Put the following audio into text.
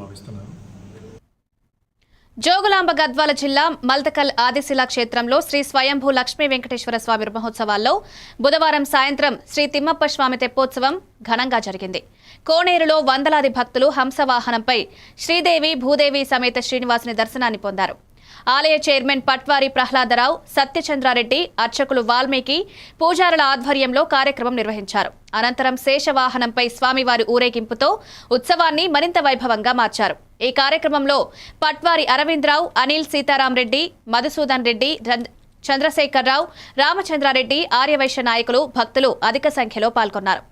భావిస్తున్నారు జోగులాంబ గద్వాల జిల్లా మల్తకల్ ఆదిశిలా క్షేత్రంలో శ్రీ స్వయంభూ లక్ష్మీ వెంకటేశ్వర స్వామి బ్రహ్మోత్సవాల్లో బుధవారం సాయంత్రం శ్రీ తిమ్మప్ప స్వామి తెప్పోత్సవం ఘనంగా జరిగింది. కోనేరులో వందలాది భక్తులు హంసవాహనంపై శ్రీదేవి భూదేవి సమేత శ్రీనివాసుని దర్శనాన్ని పొందారు. ఆలయ చైర్మన్ పట్వారి ప్రహ్లాదరావు సత్యచంద్రారెడ్డి అర్చకులు వాల్మీకి పూజారుల ఆధ్వర్యంలో కార్యక్రమం నిర్వహించారు. అనంతరం శేషవాహనంపై స్వామివారి ఊరేగింపుతో ఉత్సవాన్ని మరింత వైభవంగా మార్చారు. ఈ కార్యక్రమంలో పట్వారి అరవింద్రావు అనిల్ సీతారాం రెడ్డి మధుసూదన్ రెడ్డి చంద్రశేఖరరావు రామచంద్రారెడ్డి ఆర్యవైశ్య నాయకులు భక్తులు అధిక సంఖ్యలో పాల్గొన్నారు.